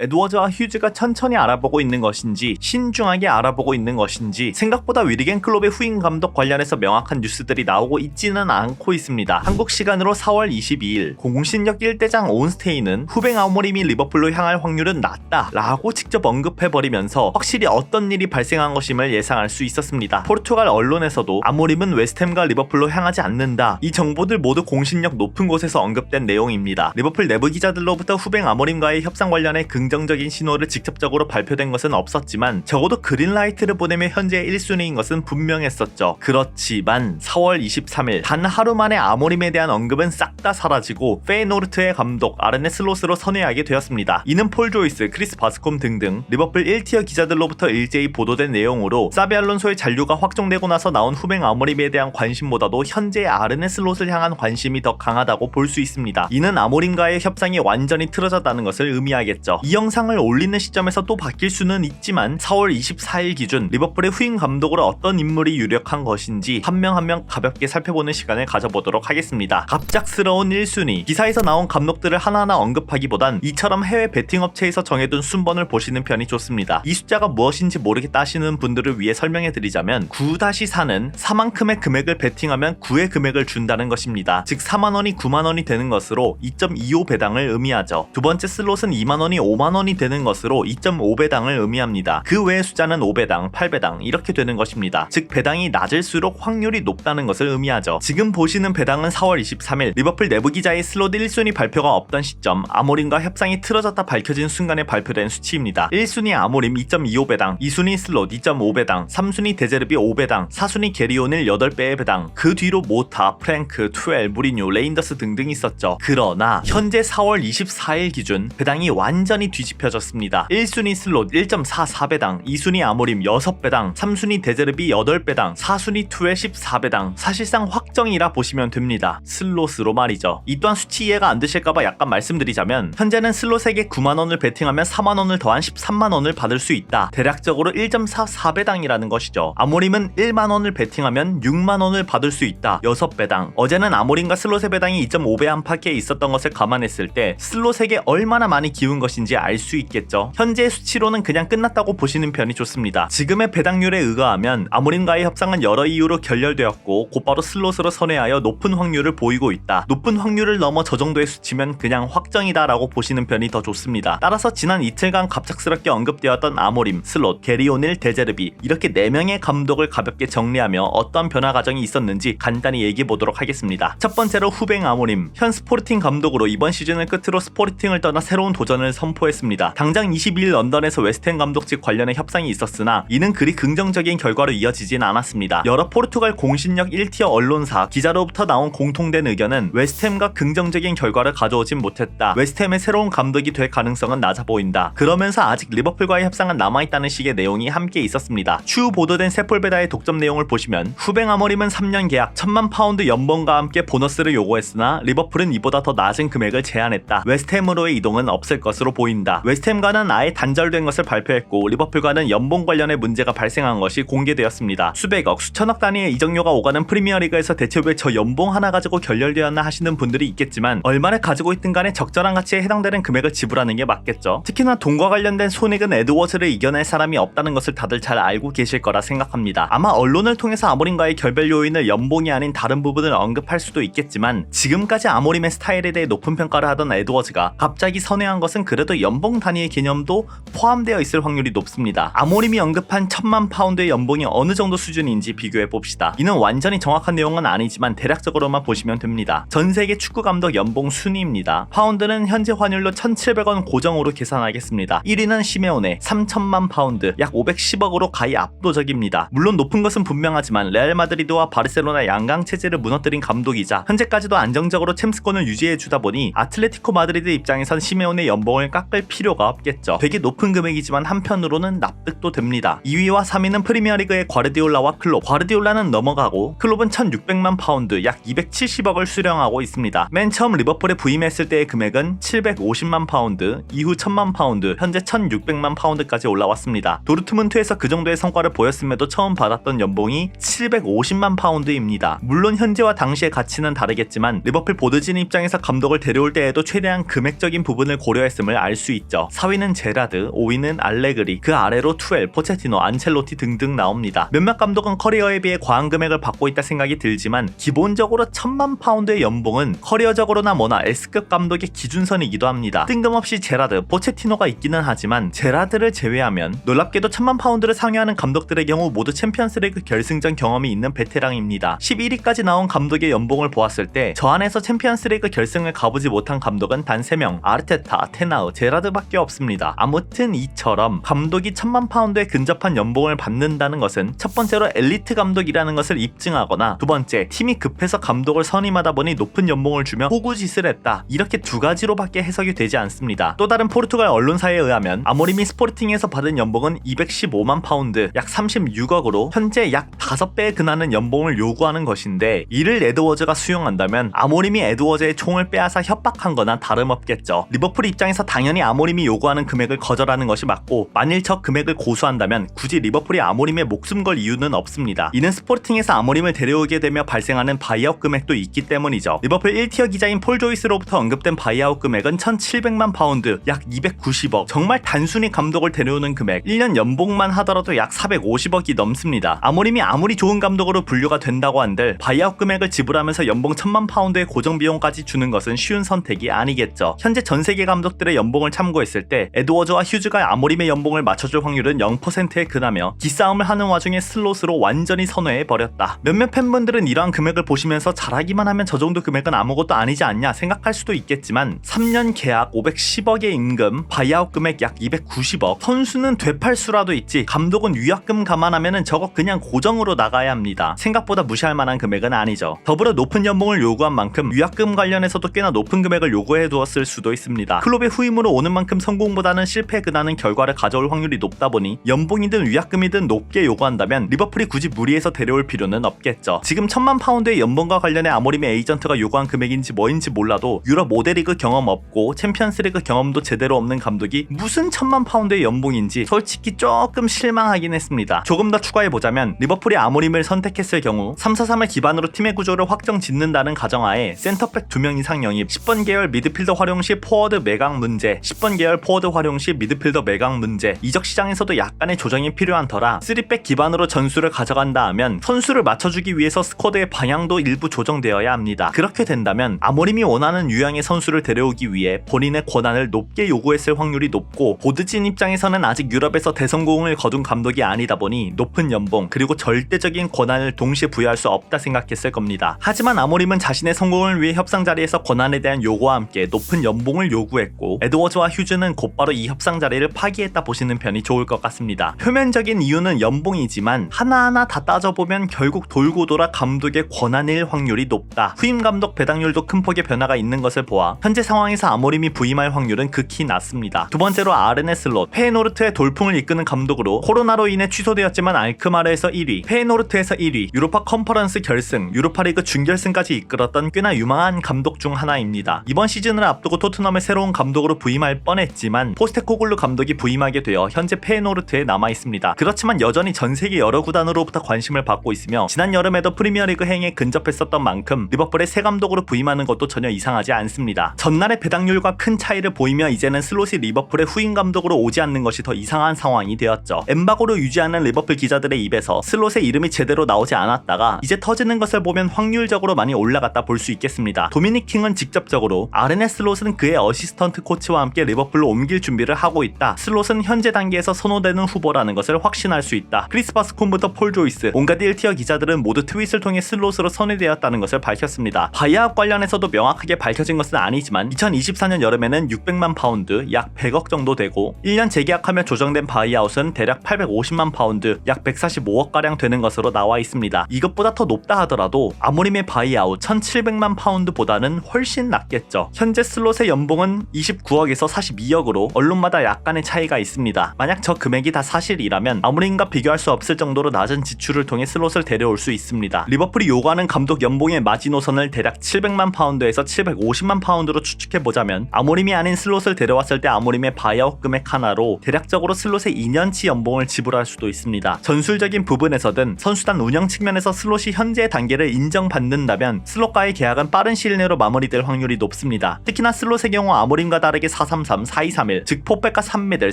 에드워즈와 휴즈가 천천히 알아보고 있는 것인지 신중하게 알아보고 있는 것인지 생각보다 위리겐 클롭의 후임 감독 관련해서 명확한 뉴스들이 나오고 있지는 않고 있습니다. 한국 시간으로 4월 22일 공신력 1대장 온스테이는 후배 아모림이 리버풀로 향할 확률은 낮다 라고 직접 언급해버리면서 확실히 어떤 일이 발생한 것임을 예상할 수 있었습니다. 포르투갈 언론에서도 아모림은 웨스템과 리버풀로 향하지 않는다. 이 정보들 모두 공신력 높은 곳에서 언급된 내용입니다. 리버풀 내부 기자들로부터 후배 아모림과의 협상 관련해 긍정 적인 신호를 직접적으로 발표된 것은 없었지만 적어도 그린라이트를 보내며 현재 1순위인 것은 분명했었죠. 그렇지만 4월 23일 단 하루 만에 아모림에 대한 언급은 싹 다 사라지고 페이노르트의 감독 아르네 슬롯으로 선회하게 되었습니다. 이는 폴 조이스, 크리스 바스콤 등등 리버풀 1티어 기자들로부터 일제히 보도된 내용으로 사비 알론소의 잔류가 확정되고 나서 나온 후행 아모림에 대한 관심보다도 현재 아르네 슬롯을 향한 관심이 더 강하다고 볼 수 있습니다. 이는 아모림과의 협상이 완전히 틀어졌다는 것을 의미하겠죠. 이 영상을 올리는 시점에서 또 바뀔 수는 있지만 4월 24일 기준 리버풀의 후임 감독으로 어떤 인물이 유력한 것인지 한 명 한 명 가볍게 살펴보는 시간을 가져보도록 하겠습니다. 갑작스러운 1순위 기사에서 나온 감독들을 하나하나 언급하기보단 이처럼 해외 베팅 업체에서 정해둔 순번을 보시는 편이 좋습니다. 이 숫자가 무엇인지 모르겠다 하시는 분들을 위해 설명해 드리자면 9-4는 4만큼의 금액을 베팅하면 9의 금액을 준다는 것입니다. 즉 4만원이 9만원이 되는 것으로 2.25 배당을 의미하죠. 두 번째 슬롯은 2만원이 5만원 이 되는 것으로 2.5 배당을 의미합니다. 그 외의 숫자는 5배당, 8배당 이렇게 되는 것입니다. 즉 배당이 낮을수록 확률이 높다는 것을 의미하죠. 지금 보시는 배당은 4월 23일 리버풀 내부 기자의 슬롯 1순위 발표가 없던 시점 아모림과 협상이 틀어졌다 밝혀진 순간에 발표된 수치입니다. 1순위 아모림 2.25배당, 2순위 슬롯 2.5배당, 3순위 데제르비 5배당, 4순위 게리온일 8배의 배당, 그 뒤로 모타, 프랭크, 투엘, 무리뉴, 레인더스 등등 있었죠. 그러나 현재 4월 24일 기준 배당이 완전히 뒤집혀졌습니다. 1순위 슬롯 1.44배당, 2순위 아모림 6배당, 3순위 데제르비 8배당, 4순위 투엘 14배당, 사실상 확정이라 보시면 됩니다. 슬롯으로 말이죠. 이 또한 수치 이해가 안 되실까봐 약간 말씀드리자면 현재는 슬롯에게 9만원을 베팅하면 4만원을 더한 13만원을 받을 수 있다. 대략적으로 1.44배당이라는 것이죠. 아모림은 1만원을 베팅하면 6만원을 받을 수 있다. 6배당. 어제는 아모림과 슬롯의 배당이 2.5배 안팎에 있었던 것을 감안했을 때 슬롯에게 얼마나 많이 기운 것인지 알 수 있겠죠. 현재 수치로는 그냥 끝났다고 보시는 편이 좋습니다. 지금의 배당률에 의거하면 아모림과의 협상은 여러 이유로 결렬되었고 곧바로 슬롯으로 선회하여 높은 확률을 보이고 있다. 높은 확률을 넘어 저 정도의 수치면 그냥 확정이다 라고 보시는 편이 더 좋습니다. 따라서 지난 이틀간 갑작스럽게 언급되었던 아모림, 슬롯, 게리오닐, 데제르비 이렇게 4명의 감독을 가볍게 정리하며 어떤 변화 과정이 있었는지 간단히 얘기해 보도록 하겠습니다. 첫 번째로 후뱅 아모림, 현 스포르팅 감독으로 이번 시즌을 끝으로 스포르팅을 떠나 새로운 도전을 선포했습니다. 당장 22일 런던에서 웨스트햄 감독직 관련해 협상이 있었으나 이는 그리 긍정적인 결과로 이어지진 않았습니다. 여러 포르투갈 공신력 1티어 언론사, 기자로부터 나온 공통된 의견은 웨스트햄과 긍정적인 결과를 가져오진 못했다. 웨스트햄의 새로운 감독이 될 가능성은 낮아 보인다. 그러면서 아직 리버풀과의 협상은 남아있다는 식의 내용이 함께 있었습니다. 추후 보도된 세폴베다의 독점 내용을 보시면 후뱅 아모림은 3년 계약 1000만 파운드 연봉과 함께 보너스를 요구했으나 리버풀은 이보다 더 낮은 금액을 제안했다. 웨스트햄으로의 이동은 없을 것으로 보인다. 웨스트햄과는 아예 단절된 것을 발표했고 리버풀과는 연봉 관련의 문제가 발생한 것이 공개되었습니다. 수백억, 수천억 단위의 이적료가 오가는 프리미어리그에서 대체 왜 저 연봉 하나 가지고 결렬되었나 하시는 분들이 있겠지만 얼마를 가지고 있든 간에 적절한 가치에 해당되는 금액을 지불하는 게 맞겠죠. 특히나 돈과 관련된 손익은 에드워즈를 이겨낼 사람이 없다는 것을 다들 잘 알고 계실 거라 생각합니다. 아마 언론을 통해서 아모림과의 결별 요인을 연봉이 아닌 다른 부분을 언급할 수도 있겠지만 지금까지 아모림의 스타일에 대해 높은 평가를 하던 에드워즈가 갑자기 선회한 것은 그래도 연봉 단위의 개념도 포함되어 있을 확률이 높습니다. 아모림이 언급한 천만 파운드의 연봉이 어느 정도 수준인지 비교해 봅시다. 이는 완전히 정확한 내용은 아니지만 대략적으로만 보시면 됩니다. 전 세계 축구 감독 연봉 순위입니다. 파운드는 현재 환율로 1,700원 고정으로 계산하겠습니다. 1위는 시메오네 3천만 파운드 약 510억으로 가히 압도적입니다. 물론 높은 것은 분명하지만 레알 마드리드와 바르셀로나 양강 체제를 무너뜨린 감독이자 현재까지도 안정적으로 챔스권을 유지해 주다 보니 아틀레티코 마드리드 입장에선 시메온의 연봉을 깎을 필요가 없겠죠. 되게 높은 금액이지만 한편으로는 납득도 됩니다. 2위와 3위는 프리미어리그의 과르디올라와 클롭. 과르디올라는 넘어가고 클롭은 1,600만 파운드 약 270억을 수령하고 있습니다. 맨 처음 리버풀에 부임했을 때의 금액은 750만 파운드, 이후 1000만 파운드, 현재 1600만 파운드까지 올라왔습니다. 도르트문트에서 그 정도의 성과를 보였음에도 처음 받았던 연봉이 750만 파운드입니다. 물론 현재와 당시의 가치는 다르겠지만 리버풀 보드진 입장에서 감독을 데려올 때에도 최대한 금액적인 부분을 고려했음을 알 수 있죠. 4위는 제라드, 5위는 알레그리, 그 아래로 투엘, 포체티노, 안첼로티 등등 나옵니다. 몇몇 감독은 커리어에 비해 과한 금액을 받고 있다 생각이 들지만 기본적으로 천만 파운드의 연봉은 커리어적으로나 뭐나 S급 감독의 기준선이기도 합니다. 뜬금없이 제라드, 포체티노가 있기는 하지만 제라드를 제외하면 놀랍게도 천만 파운드를 상회하는 감독들의 경우 모두 챔피언스리그 결승전 경험이 있는 베테랑입니다. 11위까지 나온 감독의 연봉을 보았을 때 저 안에서 챔피언스리그 결승을 가보지 못한 감독은 단 3명, 아르테타, 테나우, 제라드 밖에 없습니다. 아무튼 이처럼 감독이 천만 파운드에 근접한 연봉을 받는다는 것은 첫 번째로 엘리트 감독이라는 것을 입증하거나 두 번째 팀이 급해서 감독을 선임하다 보니 높은 연봉을 주며 호구짓을 했다. 이렇게 두 가지로밖에 해석이 되지 않습니다. 또 다른 포르투갈 언론사에 의하면 아모리미 스포르팅에서 받은 연봉은 215만 파운드, 약 36억으로 현재 약 5배에 근하는 연봉을 요구하는 것인데 이를 에드워즈가 수용한다면 아모림이 에드워즈의 총을 빼앗아 협박한 거나 다름없겠죠. 리버풀 입장에서 당연히 아모림이 요구하는 금액을 거절하는 것이 맞고 만일 저 금액을 고수한다면 굳이 리버풀이 아모림의 목숨 걸 이유는 없습니다. 이는 스포팅에서 아모림을 데려오게 되며 발생하는 바이아웃 금액도 있기 때문이죠. 리버풀 1티어 기자인 폴 조이스로부터 언급된 바이아웃 금액은 1,700만 파운드, 약 290억. 정말 단순히 감독을 데려오는 금액, 1년 연봉만 하더라도 약 450억이 넘습니다. 아모림이 아무리 좋은 감독으로 분류가 된다고 한들 바이아웃 금액을 지불하면서 연봉 1,000만 파운드의 고정 비용까지 주는 것은 쉬운 선택이 아니겠죠. 현재 전 세계 감독들의 연봉을 참고했을 때 에드워즈와 휴즈가 아모림의 연봉을 맞춰줄 확률은 0%에 근하며 기싸움을 하는 와중에 슬롯으로 완전히 선회해 버렸다. 몇몇 팬분들은 이러한 금액을 보시면서 잘하기만 하면 저 정도 금액은 아무것도 아니지 않냐 생각할 수도 있겠지만 3년 계약 510억의 임금, 바이아웃 금액 약 290억, 선수는 되팔수라도 있지 감독은 위약금 감안하면은 저거 그냥 고정으로 나가야 합니다. 생각보다 무시할 만한 금액은 아니죠. 더불어 높은 연봉을 요구한 만큼 위약금 관련해서도 꽤나 높은 금액을 요구해 두었을 수도 있습니다. 클롭의 후임으로 오는 만큼 성공보다는 실패에 근하는 결과를 가져올 확률이 높다 보니 연봉이든 위약금이든 높게 요구한다면 리버풀이 굳이 무리해서 데려올 필요는 없겠죠. 지금 천만 파운드의 연봉과 관련해 아모림의 에이전트가 요구한 금액인지 뭐인지 몰라도 유럽 모델리그 경험 없고 챔피언스리그 경험도 제대로 없는 감독이 무슨 천만 파운드의 연봉인지 솔직히 조금 실망하긴 했습니다. 조금 더 추가해 보자면 리버풀이 아모림을 선택했을 경우 3-4-3을 기반으로 팀의 구조를 확정 짓는다는 가정하에 센터백 2명 이상 영입, 10번 계열 미드필더 활용 시 포워드 매각 문제, 10번 계열 포워드 활용 시 미드필더 매각 문제, 이적 시장에서도 약간의 조정이 필요한 터라 3백 기반으로 전술을 가져간다 하면 선수를 맞춰주기 위해서 스쿼드의 방향도 일부 조정되어야 합니다. 그렇게 된다면 아모림이 원하는 유형의 선수를 데려오기 위해 본인의 권한을 높게 요구했을 확률이 높고 보드진 입장에서는 아직 유럽에서 대성공을 거둔 감독이 아니다 보니 높은 연봉 그리고 절대적인 권한을 동시에 부여할 수 없다 생각했을 겁니다. 하지만 아모림은 자신의 성공을 위해 협상 자리에서 권한에 대한 요구와 함께 높은 연봉을 요구했고 에드워즈와 휴즈는 곧바로 이 협상 자리를 파기했다 보시는 편이 좋을 것 같습니다. 표면적인 이유는 연봉이지만 하나하나 다 따져보면 결국 돌고 돌아 감독의 권한일 확률이 높다. 후임 감독 배당률도 큰 폭의 변화가 있는 것을 보아 현재 상황에서 아모림이 부임할 확률은 극히 낮습니다. 두 번째로 아르네 슬롯 페이노르트의 돌풍을 이끄는 감독으로 코로나로 인해 취소되었지만 알크마르에서 1위, 페이노르트에서 1위, 유로파 컨퍼런스 결승, 유로파리그 준결승까지 이끌었던 꽤나 유망한 감독 중 하나입니다. 이번 시즌을 앞두고 토트넘의 새로운 감독으로 부임할 뻔했지만 포스테코글루 감독이 부임하게 되어 현재 페이노르트에 남아 있습니다. 그렇지만 여전히 전 세계 여러 구단으로부터 관심을 받고 있으며 지난 여름에도 프리미어리그 행에 근접했었던 만큼 리버풀의 새 감독으로 부임하는 것도 전혀 이상하지 않습니다. 전날의 배당률과 큰 차이를 보이며 이제는 슬롯이 리버풀의 후임 감독으로 오지 않는 것이 더 이상한 상황이 되었죠. 엠바고를 유지하는 리버풀 기자들의 입에서 슬롯의 이름이 제대로 나오지 않았다가 이제 터지는 것을 보면 확률적으로 많이 올라갔다 볼 수 있겠습니다. 도미닉 킹은 직접적으로 아르네 슬롯은 그의 어시스턴트 코치와 함께 리버풀로 옮길 준비를 하고 있다. 슬롯은 현재 단계에서 선호되는 후보라는 것을 확신할 수 있다. 크리스 바스콘부터 폴 조이스, 온갖 1티어 기자들은 모두 트윗을 통해 슬롯으로 선회되었다는 것을 밝혔습니다. 바이아웃 관련해서도 명확하게 밝혀진 것은 아니지만 2024년 여름에는 600만 파운드, 약 100억 정도 되고 1년 재계약하며 조정된 바이아웃은 대략 850만 파운드, 약 145억 가량 되는 것으로 나와 있습니다. 이것보다 더 높다 하더라도 아모림의 바이아웃 1,700만 파운드보다는 훨씬 낮겠죠. 현재 슬롯의 연봉은 29억에서 42억에서 42억으로 언론마다 약간의 차이가 있습니다. 만약 저 금액이 다 사실이라면 아무린과 비교할 수 없을 정도로 낮은 지출을 통해 슬롯을 데려올 수 있습니다. 리버풀이 요구하는 감독 연봉의 마지노선을 대략 700만 파운드에서 750만 파운드로 추측해 보자면 아모림이 아닌 슬롯을 데려왔을 때 아모림의 바이아웃 금액 하나로 대략적으로 슬롯의 2년치 연봉을 지불할 수도 있습니다. 전술적인 부분에서든 선수단 운영 측면에서 슬롯이 현재 단계를 인정받는다면 슬롯과의 계약은 빠른 시일 내로 마무리될 확률이 높습니다. 특히나 슬롯의 경우 아모림과 다르게 433, 4231, 즉 포백과 3미들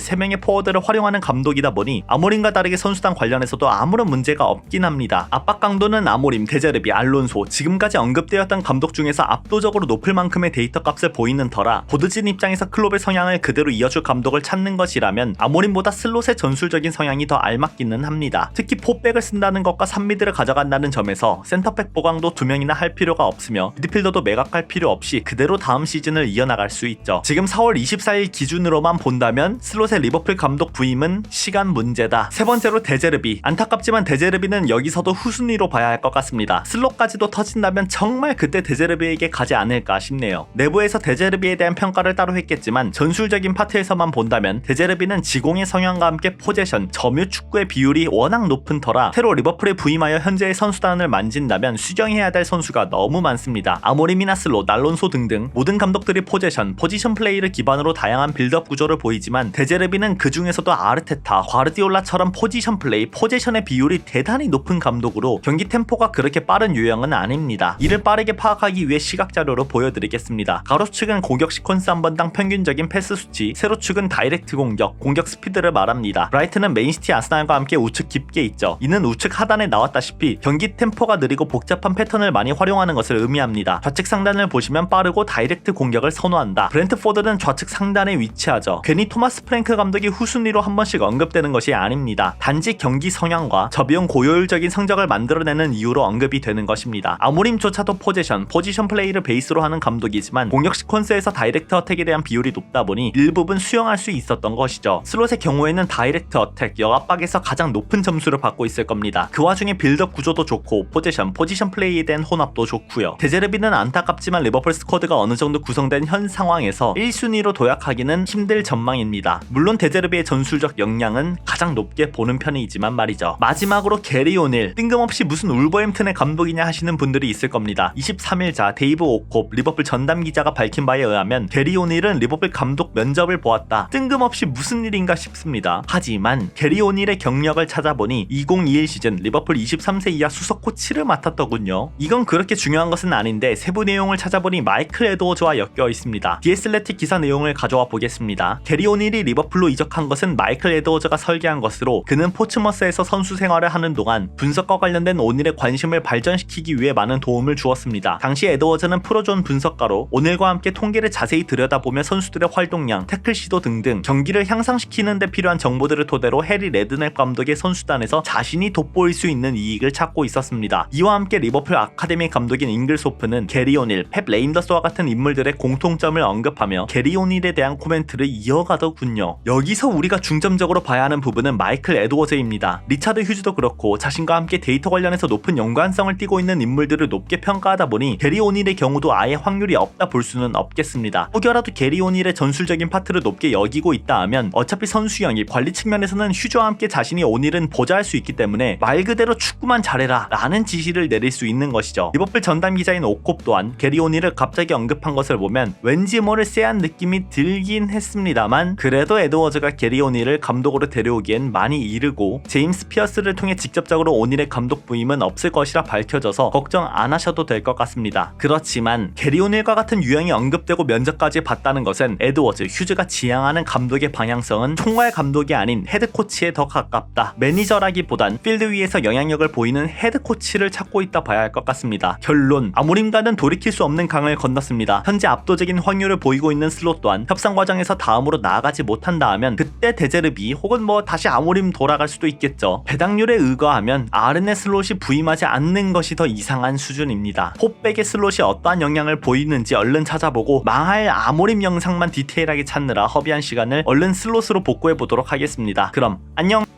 3명의 포워드를 활용하는 감독이다 보니 아모림과 다르게 선수단 관련해서도 아무런 문제가 없긴 합니다. 압박 강도는 아모림, 데제르비, 알론소 지금까지 언급되었던 감독 중에서 압도적으로 높을 만큼의 데이터 값을 보이는 터라 보드진 입장에서 클롭의 성향을 그대로 이어줄 감독을 찾는 것이라면 아모림보다 슬롯의 전술적인 성향이 더 알맞기는 합니다. 특히 포백을 쓴다는 것과 3미들을 가져간다는 점에서 센터백 보강도 두 명이나 할 필요가 없으며 미드필더도 매각할 필요 없이 그대로 다음 시즌을 이어나갈 수 있죠. 지금 4월 24일 기준으로만 본다면 슬롯의 리버풀 감독 부임은 시간 문제다. 세 번째로 데제르비. 안타깝지만 데제르비는 여기서도 후순위로 봐야 할 것 같습니다. 슬롯까지도 터진다면 정말 그때 데제르비에게 가지 않을까 싶네요. 내부에서 데제르비에 대한 평가를 따로 했겠지만 전술적인 파트에서만 본다면 데제르비는 지공의 성향과 함께 포제션, 점유 축구의 비율이 워낙 높은 터라 새로 리버풀에 부임하여 현재의 선수단을 만진다면 수정해야 될 선수가 너무 많습니다. 아모림이나 슬롯, 날론소 등등 모든 감독들이 포제션, 포지션 플레이를 기반으로 다양한 빌드업 구조를 보이지만 데제르비는 그 중에서도 아르테타, 과르디올라처럼 포지션 플레이, 포제션의 비율이 대단히 높은 감독으로 경기 템포가 그렇게 빠른 유형은 아닙니다. 이를 빠르게 파악하기 위해 시각 자료로 보여드리겠습니다. 가로 측은 공격 시퀀스 한 번당 평균적인 패스 수치, 세로 측은 다이렉트 공격, 공격 스피드를 말합니다. 브라이트는 맨시티 아스날과 함께 우측 깊게 있죠. 이는 우측 하단에 나왔다시피 경기 템포가 느리고 복잡한 패턴을 많이 활용하는 것을 의미합니다. 좌측 상단을 보시면 빠르고 다이렉트 공격을 선호한다. 브렌트포드는 좌측 상단에 위치하죠. 괜히 토마스 프랭크 감독이 후순위로 한 번씩 언급되는 것이 아닙니다. 단지 경기 성향과 저비용 고효율적인 성적을 만들어내는 이유로 언급이 되는 것입니다. 아모림조차도 포지션, 포지션 플레이를 베이스로 하는 감독이지만 공격 시퀀스에서 다이렉트 어택에 대한 비율이 높다 보니 일부분 수용할 수 있었던 것이죠. 슬롯의 경우에는 다이렉트 어택, 역압박에서 가장 높은 점수를 받고 있을 겁니다. 그 와중에 빌드업 구조도 좋고 포지션, 포지션 플레이에 대한 혼합도 좋고요. 데제르비는 안타깝지만 리버풀 스쿼드가 어느 정도 구성된 현 상황에서 1순위로 도약하기는 힘들 전망입니다. 물론 데제르비의 전술적 역량은 가장 높게 보는 편이지만 말이죠. 마지막으로 게리 오닐 뜬금없이 무슨 울버햄튼의 감독이냐 하시는 분들이 있을 겁니다. 23일자 데이브 오콥 리버풀 전담 기자가 밝힌 바에 의하면 게리 오닐은 리버풀 감독 면접을 보았다. 뜬금없이 무슨 일인가 싶습니다. 하지만 게리 오닐의 경력을 찾아보니 2021 시즌 리버풀 23세 이하 수석 코치를 맡았더군요. 이건 그렇게 중요한 것은 아닌데 세부 내용을 찾아보니 마이클 에드워즈와 엮여 있습니다. 디에슬레틱 기사 내용을 가져와 보겠습니다. 게리 오닐이 리버풀로 이적한 것은 마이클 에드워즈가 설계한 것으로 그는 포츠머스에서 선수 생활을 하는 동안 분석과 관련된 오닐의 관심을 발전시키기 위해 많은 도움을 주었습니다. 당시 에드워즈는 프로존 분석가로 오닐과 함께 통계를 자세히 들여다보며 선수들의 활동량, 태클 시도 등등 경기를 향상시키는 데 필요한 정보들을 토대로 해리 레드넬 감독의 선수단에서 자신이 돋보일 수 있는 이익을 찾고 있었습니다. 이와 함께 리버풀 아카데미 감독인 잉글소프는 게리 오닐, 펩 레인더스와 같은 인물들의 공통점을 언급하며 게리 오닐 에 대한 코멘트를 이어가더군요. 여기서 우리가 중점적으로 봐야 하는 부분은 마이클 에드워즈입니다. 리차드 휴즈도 그렇고 자신과 함께 데이터 관련해서 높은 연관성을 띠고 있는 인물들을 높게 평가하다 보니 게리 오닐의 경우도 아예 확률이 없다 볼 수는 없겠습니다. 혹여라도 게리 오닐의 전술적인 파트를 높게 여기고 있다 하면 어차피 선수 영입 관리 측면에서는 휴즈와 함께 자신이 오닐은 보좌할 수 있기 때문에 말 그대로 축구만 잘해라 라는 지시를 내릴 수 있는 것이죠. 리버풀 전담 기자인 오콥 또한 게리 오닐을 갑자기 언급한 것을 보면 왠지 모를 쎄한 느낌이 들긴 했습니다만 그래도 에드워즈가 게리 오닐을 감독으로 데려오기엔 많이 이르고 제임스 피어스를 통해 직접적으로 오닐의 감독 부임은 없을 것이라 밝혀져서 걱정 안 하셔도 될 것 같습니다. 그렇지만 게리 오닐과 같은 유형이 언급되고 면접까지 봤다는 것은 에드워즈, 휴즈가 지향하는 감독의 방향성은 총괄 감독이 아닌 헤드 코치에 더 가깝다. 매니저라기보단 필드 위에서 영향력을 보이는 헤드 코치를 찾고 있다 봐야 할 것 같습니다. 결론 아모림과는 돌이킬 수 없는 강을 건넜습니다. 현재 압도적인 확률을 보이고 있는 슬롯 또한 협상 과정에서 다음으로 나아가지 못한다 하면 그때 데제르비 혹은 뭐 다시 아모림 돌아갈 수도 있겠죠. 배당률에 의거하면 아르네 슬롯이 부임하지 않는 것이 더 이상한 수준입니다. 포백의 슬롯이 어떠한 영향을 보이는지 얼른 찾아보고 망할 아모림 영상만 디테일하게 찾느라 허비한 시간을 얼른 슬롯으로 복구해 보도록 하겠습니다. 그럼 안녕.